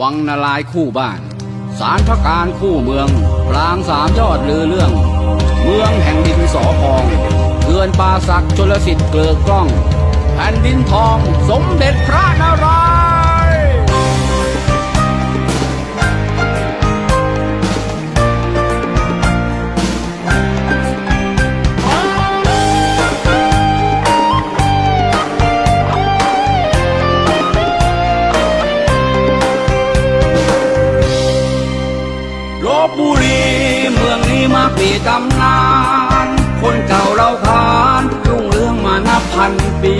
วังนาลายคู่บ้าน สารพระการคู่เมืองปรางสามยอดลือเรื่อง เมืองแห่งดินสอพองเกือนป่าศักดิ์ชลสิทธิ์เกลือกล้อง แผ่นดินทองสมเด็จพระ บบุรีเมืองนี้มาปีตำนาน คนเก่าเราขานรุ่งเรืองมานับพันปี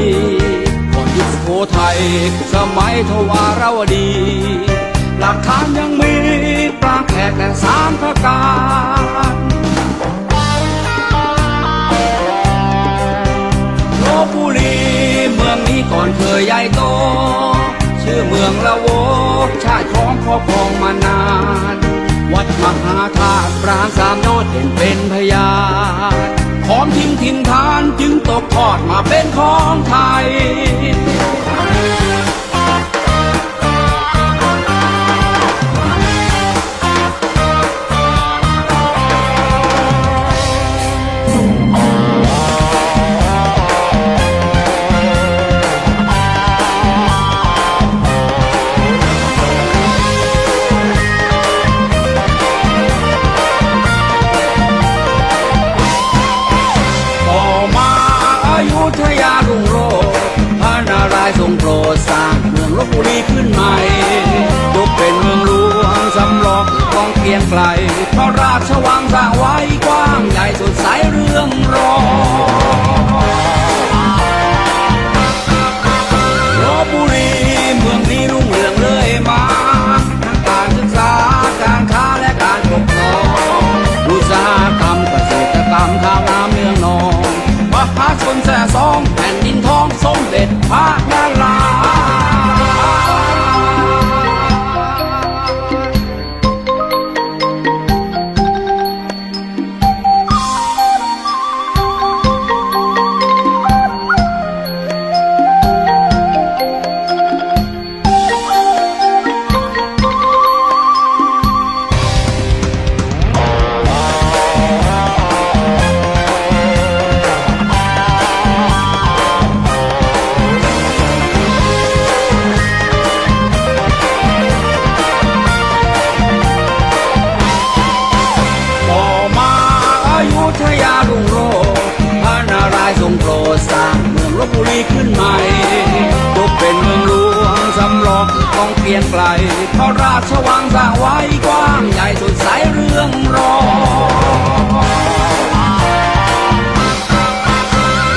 ก่อนยุคโขทัยสมัยทวารวดี หลักฐานยังมีปราแขกและสารพระการลบบุรีเมืองนี้ก่อนเคยใหญ่โต ชื่อเมืองละโวชาติของครอบครองมานาน วัดมหาธาตุปรางสามยอดเห็นเป็นพยานของทิ้งถิ่นฐานจึงตกทอดมาเป็นของไทย ไกลพระราชวังสร้างไว้กว้างใหญ่สุดใสเรื่องรองลบบุรีเมืองนี้รุ่งเรืองเลยมาทั้งการศึกษาการค้าและการปกครองอุตสาหกรรมเกษตรกรรมข้าวน้ำเมืองนองมหาชนแส่ซองแผ่นดินทองสมเด็จ ขึ้นใหม่ยกเป็นเมืองหลวงสำรองต้องเปลี่ยนไกลพราะราชวังสร้างไว้กว้างใหญ่สุดใสเรื่องรอง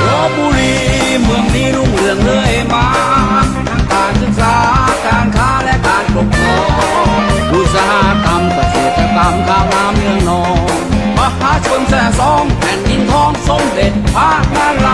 ลบบุรีเมืองนี้รุ่งเรืองเลยมาทั้งการศึกษาการค้าและการปกครองอุตสาหกรรมเกษตรกรรมข้าวน้ำเมืองนองมหาชนแส่ซองแผ่นดินทองสมเด็จพระนาร